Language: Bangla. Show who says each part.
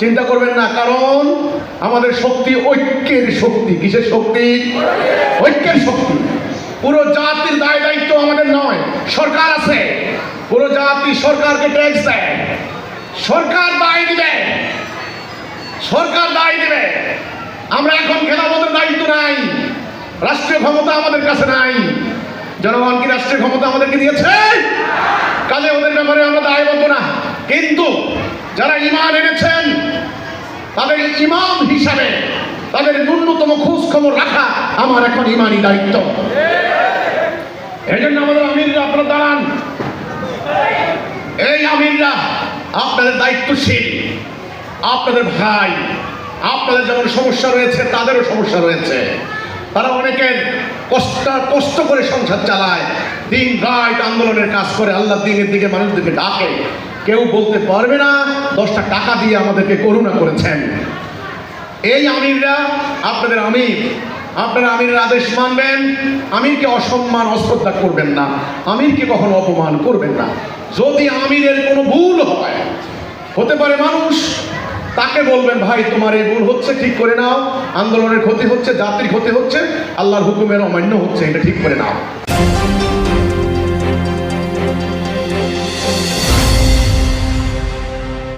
Speaker 1: চিন্তা করবেন না, কারণ আমাদের শক্তি ঐক্যের শক্তি। কিসের শক্তি? ঐক্যের শক্তি। পুরো জাতির দায় দায়িত্ব আমাদের নয়, সরকার আছে। পুরো জাতি সরকারকে ট্যাক্স দেয়। সরকার দায় দিবে। সরকার দায় দিবে। আমরা এখন খেলাফতের দায়িত্ব নাই, রাষ্ট্রীয় ক্ষমতা আমাদের কাছে নাই। জনগণ কি রাষ্ট্রীয় ক্ষমতা আমাদেরকে দিয়েছে? কাজে ওদের ব্যাপারে আমরা দায়বদ্ধ না। কিন্তু যারা ইমান এনেছেন তাদের ইমাম হিসাবে, তাদের ন্যূনতম খোঁজ খবর রাখা আমার এখন ইমানই দায়িত্ব। এই জন্য আমাদের আমিররা, আপনারা দাঁড়ান। এই আমিররা, আপনাদের দায়িত্বশীল, আপনাদের ভাই, আপনাদের যেমন সমস্যা রয়েছে, তাদেরও সমস্যা রয়েছে। তারা অনেকের কষ্ট কষ্ট করে সংসার চালায়, দিন রাত আন্দোলনের কাজ করে, আল্লাহ দিনের দিকে মানুষদেরকে ডাকে। কেউ বলতে পারবে না দশটা টাকা দিয়ে আমাদেরকে করুণা করেছেন। এই আমিররা, আপনাদের আমির, আপনারা আমিরের আদেশ মানবেন, আমিরকে অসম্মান, অশ্রদ্ধা করবেন না। আমিরকে কখনো অপমান করবেন না। যদি আমিরের কোনো ভুল হয়, হতে পারে মানুষ তাকে বলবেন, ভাই, তোমার এই ভুল হচ্ছে, ঠিক করে নাও। আন্দোলনের ক্ষতি হচ্ছে জাতির ক্ষতি হচ্ছে, আল্লাহর হুকুমের অমান্য হচ্ছে, এটা ঠিক করে নাও।